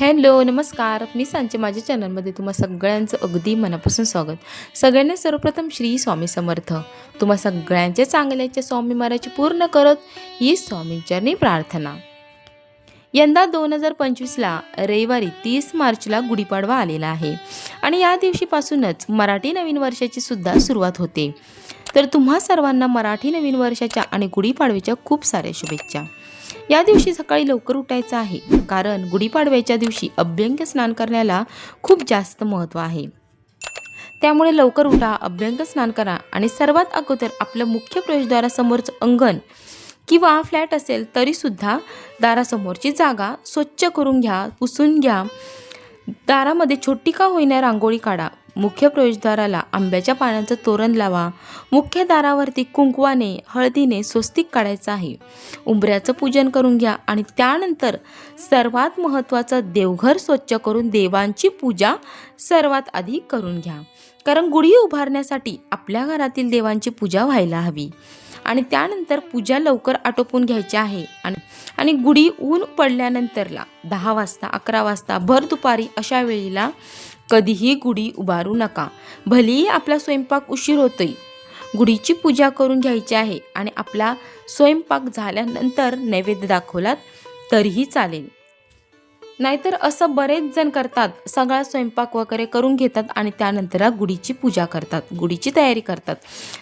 Hello नमस्कार. मी सांचे माझ्या चॅनलमध्ये तुम्हा सगळ्यांचं अगदी मनापासून स्वागत. सगळ्यांना सर्वप्रथम श्री स्वामी समर्थ. तुम्हा सगळ्यांच्या चांगल्याच्या स्वामी महाराजची पूर्ण करत ही स्वामींचरणी प्रार्थना. यंदा दोन हजार पंचवीसला रविवारी तीस मार्चला गुढीपाडवा आलेला आहे. आणि या दिवशीपासूनच मराठी नवीन वर्षाची सुद्धा सुरुवात होते. तर तुम्हा सर्वांना मराठी नवीन वर्षाच्या आणि गुढीपाडव्याच्या खूप साऱ्या शुभेच्छा. या दिवशी सकाळी लवकर उठायचं आहे कारण गुढीपाडव्याच्या दिवशी अभ्यंग स्नान करण्याला खूप जास्त महत्त्व आहे. त्यामुळे लवकर उठा अभ्यंग स्नान करा आणि सर्वात अगोदर आपलं मुख्य प्रवेशद्वारासमोरचं अंगण किंवा फ्लॅट असेल तरीसुद्धा दारासमोरची जागा स्वच्छ करून घ्या पुसून घ्या. दारामध्ये छोटी का होईना रांगोळी काढा. मुख्य प्रवेशद्वाराला आंब्याच्या पानांचं तोरण लावा. मुख्य दारावरती कुंकवाने हळदीने स्वस्तिक काढायचं आहे. उंबऱ्याचं पूजन करून घ्या आणि त्यानंतर सर्वात महत्त्वाचं देवघर स्वच्छ करून देवांची पूजा सर्वात आधी करून घ्या. कारण गुढी उभारण्यासाठी आपल्या घरातील देवांची पूजा व्हायला हवी. आणि त्यानंतर पूजा लवकर आटोपून घ्यायची आहे. आणि आणि गुढी ऊन पडल्यानंतरला दहा वाजता अकरा वाजता भर दुपारी अशा वेळेला कधीही गुढी उभारू नका. भलेही आपला स्वयंपाक उशीर होतोय. गुढीची पूजा करून घ्यायची आहे आणि आपला स्वयंपाक झाल्यानंतर नैवेद्य दाखवलात तरीही चालेल. नाहीतर असं बरेच जण करतात. सगळा स्वयंपाक वगैरे करून घेतात आणि त्यानंतर गुढीची पूजा करतात. गुढीची तयारी करतात.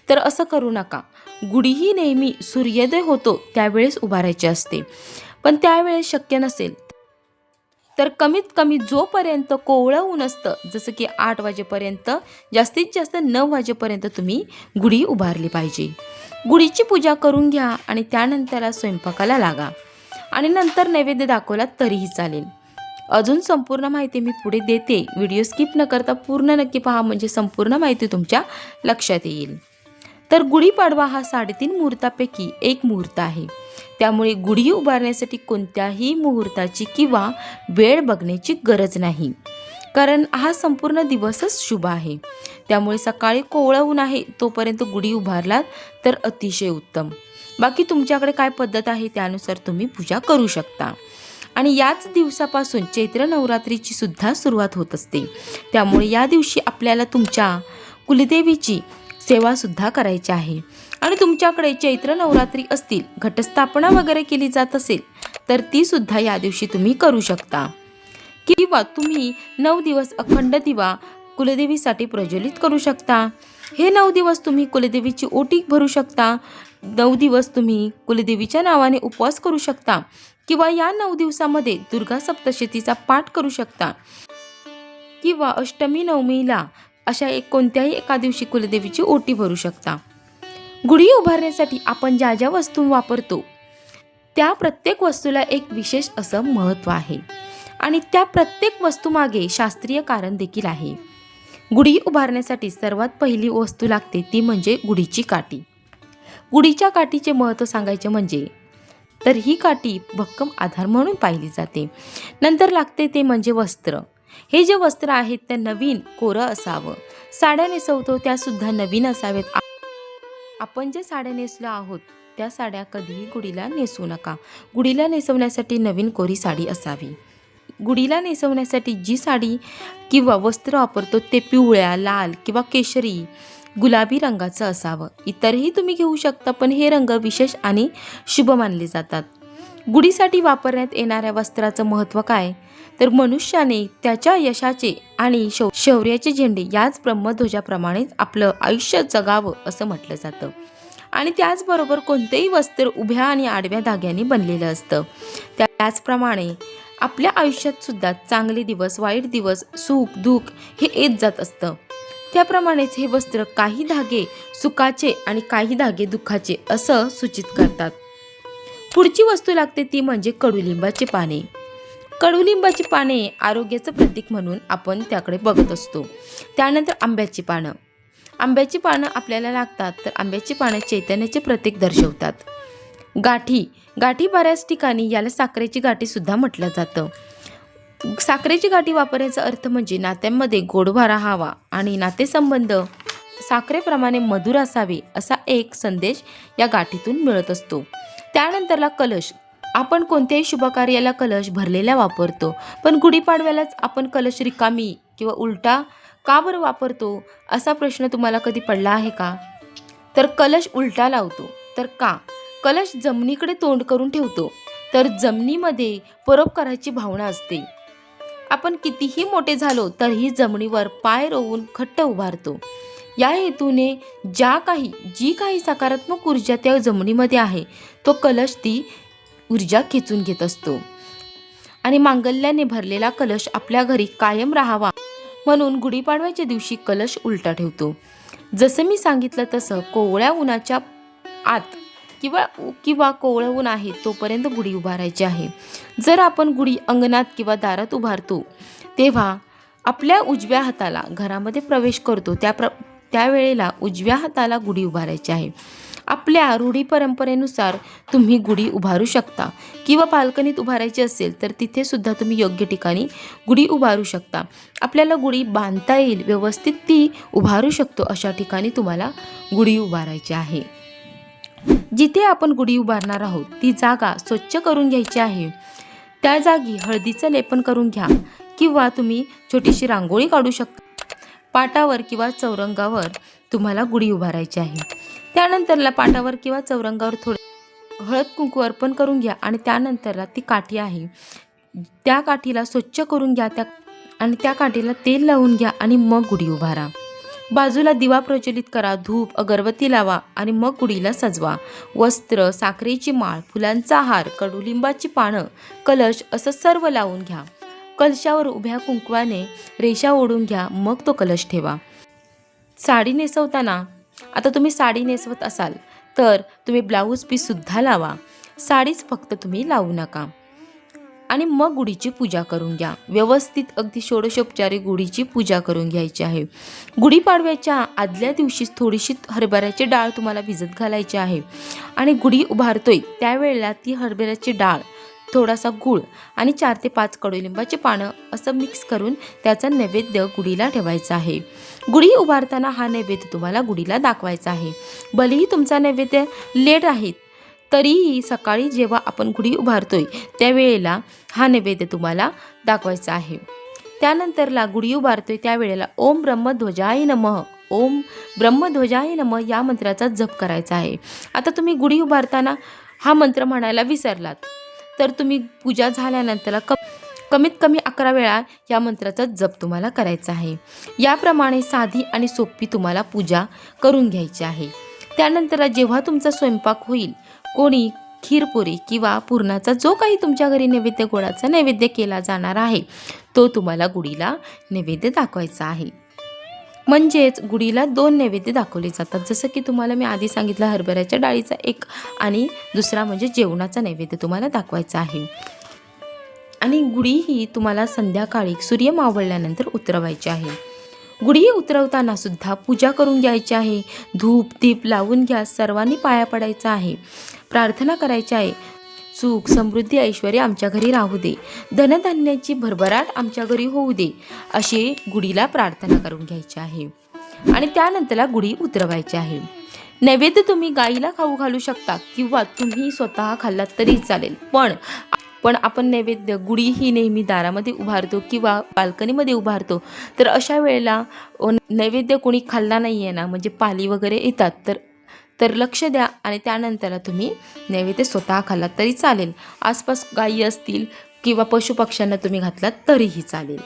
तर असं करू नका. गुढी ही नेहमी सूर्योदय होतो त्यावेळेस उभारायची असते. पण त्यावेळेस शक्य नसेल. तर कमीत कमी जोपर्यंत कोवळं ऊन असतं जसं की आठ वाजेपर्यंत जास्तीत जास्त नऊ वाजेपर्यंत तुम्ही गुढी उभारली पाहिजे. गुढीची पूजा करून घ्या आणि त्यानंतर स्वयंपाकाला लागा. आणि नंतर नैवेद्य दाखवला तरीही चालेल. अजून संपूर्ण माहिती मी पुढे देते. व्हिडिओ स्किप न करता पूर्ण नक्की पहा म्हणजे संपूर्ण माहिती तुमच्या लक्षात येईल. तर गुढीपाडवा हा साडेतीन मुहूर्तापैकी एक मुहूर्त आहे. त्यामुळे गुढी उभारण्यासाठी कोणत्याही मुहूर्ताची किंवा वेळ बघण्याची गरज नाही. कारण हा संपूर्ण दिवसच शुभ आहे. त्यामुळे सकाळी कोवळं ऊन आहे तोपर्यंत गुढी उभारलात तर अतिशय उत्तम. बाकी तुमच्याकडे काय पद्धत आहे त्यानुसार तुम्ही पूजा करू शकता. आणि याच दिवसापासून चैत्र नवरात्रीची सुद्धा सुरुवात होत असते. त्यामुळे या दिवशी आपल्याला तुमच्या कुलदेवीची सेवासुद्धा करायची आहे. आणि तुमच्याकडे चैत्र नवरात्री असतील घटस्थापना वगैरे केली जात असेल तर ती सुद्धा या दिवशी तुम्ही करू शकता. किंवा तुम्ही नऊ दिवस अखंड दिवा कुलदेवीसाठी प्रज्वलित करू शकता. हे नऊ दिवस तुम्ही कुलदेवीची ओटी भरू शकता. नऊ दिवस तुम्ही कुलदेवीच्या नावाने उपवास करू शकता. किंवा या नऊ दिवसामध्ये दुर्गा सप्तशतीचा पाठ करू शकता. किंवा अष्टमी नवमीला अशा एक कोणत्याही एका दिवशी कुलदेवीची ओटी भरू शकता. गुढी उभारण्यासाठी आपण ज्या ज्या वस्तू वापरतो त्या प्रत्येक वस्तूला एक विशेष असं महत्त्व आहे. आणि त्या प्रत्येक वस्तूमागे शास्त्रीय कारण देखील आहे. गुढी उभारण्यासाठी सर्वात पहिली वस्तू लागते ती म्हणजे गुढीची काठी. गुढीच्या काठीचे महत्त्व सांगायचे म्हणजे तर ही काठी भक्कम आधार म्हणून पाहिली जाते. नंतर लागते ते म्हणजे वस्त्र. हे जे वस्त्र आहेत ते नवीन कोरं असावं. साड्या नेसवतो त्यासुद्धा नवीन असावेत. आपण जे साड्या नेसलो आहोत त्या साड्या कधीही गुढीला नेसू नका. गुढीला नेसवण्यासाठी नवीन कोरी साडी असावी. गुढीला नेसवण्यासाठी जी साडी किंवा वस्त्र वापरतो ते पिवळ्या लाल किंवा केशरी गुलाबी रंगाचं असावं. इतरही तुम्ही घेऊ शकता पण हे रंग विशेष आणि शुभ मानले जातात. गुढीसाठी वापरण्यात येणाऱ्या वस्त्राचं महत्त्व काय? तर मनुष्याने त्याच्या यशाचे आणि शौ शौर्याचे झेंडे याच ब्रह्मध्वजाप्रमाणेच आपलं आयुष्य जगावं असं म्हटलं जातं. आणि त्याचबरोबर कोणतेही वस्त्र उभ्या आणि आडव्या धाग्याने बनलेलं असतं. त्याचप्रमाणे आपल्या आयुष्यात सुद्धा चांगले दिवस वाईट दिवस सुख दुःख हे येत जात असतं. त्याप्रमाणेच हे वस्त्र काही धागे सुखाचे आणि काही धागे दुःखाचे असं सूचित करतात. पुढची वस्तू लागते ती म्हणजे कडुलिंबाची पाने. कडुलिंबाची पाने आरोग्याचं प्रतीक म्हणून आपण त्याकडे बघत असतो. त्यानंतर आंब्याची पानं. आंब्याची पानं आपल्याला लागतात तर आंब्याची पानं चैतन्याचे प्रतीक दर्शवतात. गाठी. गाठी बऱ्याच ठिकाणी याला साखरेची गाठी सुद्धा म्हटलं जातं. साखरेची गाठी वापरण्याचा अर्थ म्हणजे नात्यांमध्ये गोडवा राहावा आणि नातेसंबंध साखरेप्रमाणे मधुर असावे असा एक संदेश या गाठीतून मिळत असतो. त्यानंतरला कलश. आपण कोणत्याही शुभकार्याला कलश भरलेला वापरतो पण गुढीपाडव्यालाच आपण कलश रिकामी किंवा उलटा का बरं वापरतो असा प्रश्न तुम्हाला कधी पडला आहे का? तर कलश उलटा लावतो. तर का? कलश जमिनीकडे तोंड करून ठेवतो. तर जमिनीमध्ये परोपकाराची भावना असते. आपण कितीही मोठे झालो तरीही जमिनीवर पाय रोवून खट्ट उभारतो. या हेतूने ज्या काही जी काही सकारात्मक ऊर्जा त्या जमिनीमध्ये आहे तो कलश ती ऊर्जा खेचून घेत असतो. आणि मांगल्याने भरलेला कलश आपल्या घरी कायम राहावा म्हणून गुढीपाडव्याच्या दिवशी कलश उलटा ठेवतो. जसं मी सांगितलं तसं कोवळ्या उन्हाच्या आत किंवा किंवा कोवळवून आहे तोपर्यंत गुढी उभारायची आहे. जर आपण गुढी अंगणात किंवा दारात उभारतो तेव्हा आपल्या उजव्या हाताला घरामध्ये प्रवेश करतो. त्या प्र त्यावेळेला उजव्या हाताला गुढी उभारायची आहे. आपल्या रूढी परंपरेनुसार तुम्ही गुढी उभारू शकता किंवा बाल्कनीत उभारायची असेल तर तिथे सुद्धा तुम्ही योग्य ठिकाणी गुढी उभारू शकता. आपल्याला गुढी बांधता येईल व्यवस्थित ती उभारू शकतो अशा ठिकाणी तुम्हाला गुढी उभारायची आहे. जिथे आपण गुढी उभारणार आहोत ती जागा स्वच्छ करून घ्यायची आहे. त्या जागी हळदीचं लेपन करून घ्या किंवा तुम्ही छोटीशी रांगोळी काढू शकता. पाटावर किंवा चौरंगावर तुम्हाला गुढी उभारायची आहे. त्यानंतरला पाटावर किंवा चौरंगावर थोडे हळद कुंकू अर्पण करून घ्या आणि त्यानंतरला ती काठी आहे. त्या काठीला स्वच्छ करून घ्या त्या आणि त्या काठीला तेल लावून घ्या आणि मग गुढी उभारा. बाजूला दिवा प्रज्वलित करा धूप अगरबत्ती लावा आणि मग गुढीला सजवा. वस्त्र साखरेची माळ फुलांचा हार कडुलिंबाची पानं कलश असं सर्व लावून घ्या. कलशावर उभ्या कुंकवाने रेषा ओढून घ्या मग तो कलश ठेवा. साडी नेसवताना आता तुम्ही साडी नेसवत असाल तर तुम्ही ब्लाऊज पीससुद्धा लावा. साडीच फक्त तुम्ही लावू नका. आणि मग गुढीची पूजा करून घ्या. व्यवस्थित अगदी षोडशोपचारी गुढीची पूजा करून घ्यायची आहे. गुढीपाडव्याच्या आदल्या दिवशीच थोडीशी हरभऱ्याची डाळ तुम्हाला भिजत घालायची आहे. आणि गुढी उभारतोय त्यावेळेला ती हरभऱ्याची डाळ थोडासा गूळ आणि चार ते पाच कडुलिंबाची पानं असं मिक्स करून त्याचा नैवेद्य गुढीला ठेवायचा आहे. गुढी उभारताना हा नैवेद्य तुम्हाला गुढीला दाखवायचा आहे. भलेही तुमचा नैवेद्य लेट आहे तरीही सकाळी जेव्हा आपण गुढी उभारतोय त्यावेळेला हा नैवेद्य तुम्हाला दाखवायचा आहे. त्यानंतरला गुढी उभारतोय त्यावेळेला ओम ब्रह्मध्वजाय नमः. ओम ब्रह्मध्वजाय नमः या मंत्राचा जप करायचा आहे. आता तुम्ही गुढी उभारताना हा मंत्र म्हणायला विसरलात. तर तुम्ही पूजा झाल्यानंतर क कमीत कमी अकरा वेळा या मंत्राचा जप तुम्हाला करायचा आहे. याप्रमाणे साधी आणि सोपी तुम्हाला पूजा करून घ्यायची आहे. त्यानंतर जेव्हा तुमचा स्वयंपाक होईल कोणी खीरपुरी किंवा पुरणाचा जो काही तुमच्या घरी नैवेद्य गोडाचा नैवेद्य केला जाणार आहे तो तुम्हाला गुढीला नैवेद्य दाखवायचा आहे. म्हणजेच गुढीला दोन नैवेद्य दाखवले जातात. जसं की तुम्हाला मी आधी सांगितलं हरभऱ्याच्या डाळीचा एक आणि दुसरा म्हणजे जेवणाचा नैवेद्य तुम्हाला दाखवायचा आहे. आणि गुढी ही तुम्हाला संध्याकाळी सूर्य मावळल्यानंतर उतरवायची आहे. गुढी उतरवताना सुद्धा पूजा करून घ्यायची आहे. धूप दीप लावून घ्या सर्वांनी पाया पडायचा आहे. प्रार्थना करायची आहे. सुख समृद्धी ऐश्वर आमच्या घरी राहू दे. धनधान्याची भरभराट आमच्या घरी होऊ दे. अशी गुढीला प्रार्थना करून घ्यायची आहे. आणि त्यानंतरला गुढी उतरवायची आहे. नैवेद्य तुम्ही गाईला खाऊ घालू शकता किंवा तुम्ही स्वतः खाल्लात तरी चालेल. पण पण आपण नैवेद्य गुढी ही नेहमी दारामध्ये उभारतो किंवा बाल्कनीमध्ये उभारतो. तर अशा वेळेला नैवेद्य कोणी खाल्ला नाही आहे ना म्हणजे पाली वगैरे येतात तर तर लक्ष द्या आणि त्यानंतर तुम्ही नैवेद्य स्वतः खाल्लात तरी चालेल. आसपास गायी असतील किंवा पशुपक्ष्यांना तुम्ही घातलात तरीही चालेल.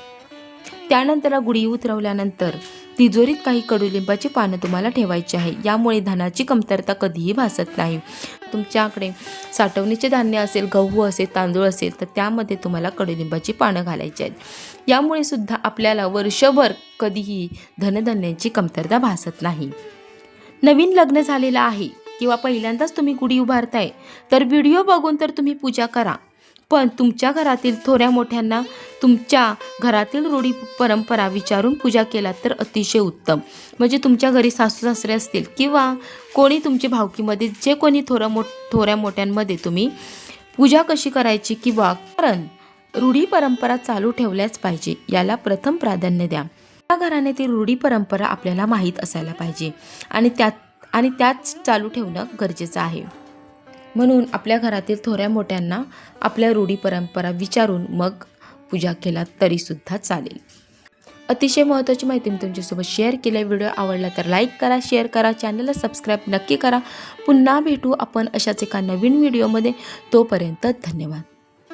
त्यानंतर गुढी उतरवल्यानंतर तिजोरीत काही कडुलिंबाची पानं तुम्हाला ठेवायची आहे. यामुळे धनाची कमतरता कधीही भासत नाही. तुमच्याकडे साठवणीचे धान्य असेल गहू असेल तांदूळ असेल तर त्यामध्ये तुम्हाला कडुलिंबाची पानं घालायची आहेत. यामुळे सुद्धा आपल्याला वर्षभर कधीही धनधान्याची कमतरता भासत नाही. नवीन लग्न झालेलं आहे किंवा पहिल्यांदाच तुम्ही गुढी उभारताय तर व्हिडिओ बघून तर तुम्ही पूजा करा. पण तुमच्या घरातील थोड्या मोठ्यांना तुमच्या घरातील रूढी परंपरा विचारून पूजा केला तर अतिशय उत्तम. म्हणजे तुमच्या घरी सासू सासरे असतील किंवा कोणी तुमच्या भावकीमध्ये जे कोणी थोडं मोठ थोड्या मोठ्यांमध्ये तुम्ही पूजा कशी करायची किंवा कारण रूढी परंपरा चालू ठेवल्याच पाहिजे याला प्रथम प्राधान्य द्या. त्या घराण्यातील रूढी परंपरा आपल्याला माहीत असायला पाहिजे आणि त्यात आणि त्याच चालू ठेवणं गरजेचं आहे. म्हणून आपल्या घरातील थोड्या मोठ्यांना आपल्या रूढी परंपरा विचारून मग पूजा केला तरीसुद्धा चालेल. अतिशय महत्त्वाची माहिती मी तुमच्यासोबत शेअर केली. व्हिडिओ आवडला तर लाईक करा शेअर करा चॅनलला सबस्क्राईब नक्की करा. पुन्हा भेटू आपण अशाच एका नवीन व्हिडिओमध्ये तोपर्यंत धन्यवाद.